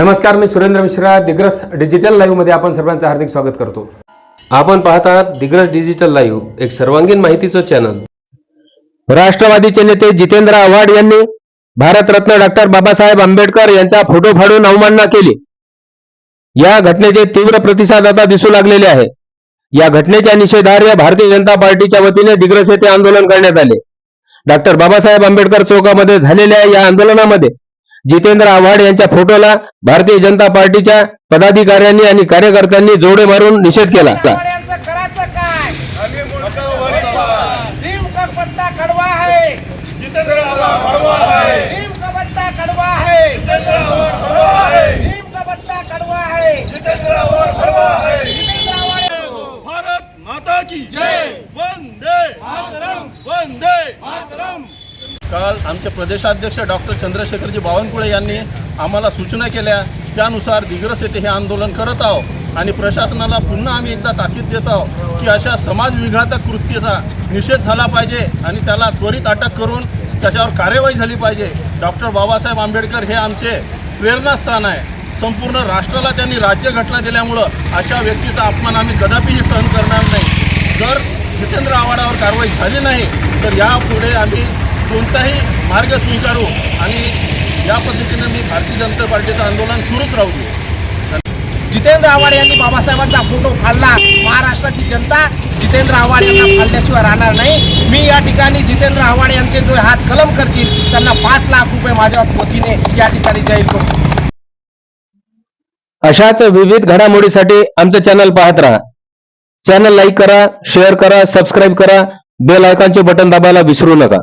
नमस्कार मी सुरेंद्र मिश्रा दिग्रस डिजिटल लाईव्हमध्ये आपण सर्वांचं हार्दिक स्वागत करतो. आपण पाहत आहात दिग्रस डिजिटल लाईव्ह एक सर्वांगीण माहितीचं चॅनल राष्ट्रवादीचे नेते जितेंद्र आव्हाड यांनी भारतरत्न डॉक्टर बाबासाहेब आंबेडकर यांचा फोटो फाडून अवमानना केली. या घटनेचे तीव्र प्रतिसाद आता दिसू लागलेले आहे. या घटनेच्या निषेधार्थ भारतीय जनता पार्टीच्या वतीने दिग्रस येथे आंदोलन करण्यात आले. डॉक्टर बाबासाहेब आंबेडकर चौकामध्ये झालेल्या या आंदोलनामध्ये जितेंद्र आव्हाड यांच्या फोटोला भारतीय जनता पार्टीच्या पदाधिकाऱ्यांनी आणि कार्यकर्त्यांनी जोडे मारून निषेध केला. है है है भारत माता की जय. वंदे वंदे काल आमचे प्रदेशाध्यक्ष डॉक्टर चंद्रशेखरजी बावनकुळे यांनी आम्हाला सूचना केल्या त्यानुसार दिग्रस येथे हे आंदोलन करत आहोत आणि प्रशासनाला पुन्हा आम्ही एकदा ताकीद देत आहोत की अशा समाजविघातक कृतीचा निषेध झाला पाहिजे आणि त्याला त्वरित अटक करून त्याच्यावर कार्यवाही झाली पाहिजे. डॉक्टर बाबासाहेब आंबेडकर हे आमचे प्रेरणास्थान आहे. संपूर्ण राष्ट्राला त्यांनी राज्यघटना दिल्यामुळं अशा व्यक्तीचा अपमान आम्ही कदापिही सहन करणार नाही. जर जितेंद्र आव्हाडावर कारवाई झाली नाही तर यापुढे आम्ही कोणताही मार्ग स्वीकारू आणि या पद्धतीनं मी भारतीय जनता पार्टीचं आंदोलन सुरूच राहू देऊ. जितेंद्र आव्हाड यांनी बाबासाहेबांचा फोटो फाडला. महाराष्ट्राची जनता जितेंद्र आव्हाड यांना फाडल्याशिवाय राहणार नाही. मी या ठिकाणी जितेंद्र आव्हाड यांचे जो हात कलम करतील त्यांना पाच लाख रुपये माझ्या वतीने या ठिकाणी जाहीर करतो अशाच विविध घडामोडीसाठी आमचं चॅनल पाहत राहा. चॅनल लाईक करा शेअर करा सबस्क्राईब करा. बेल आयकॉनचे बटन दाबायला विसरू नका.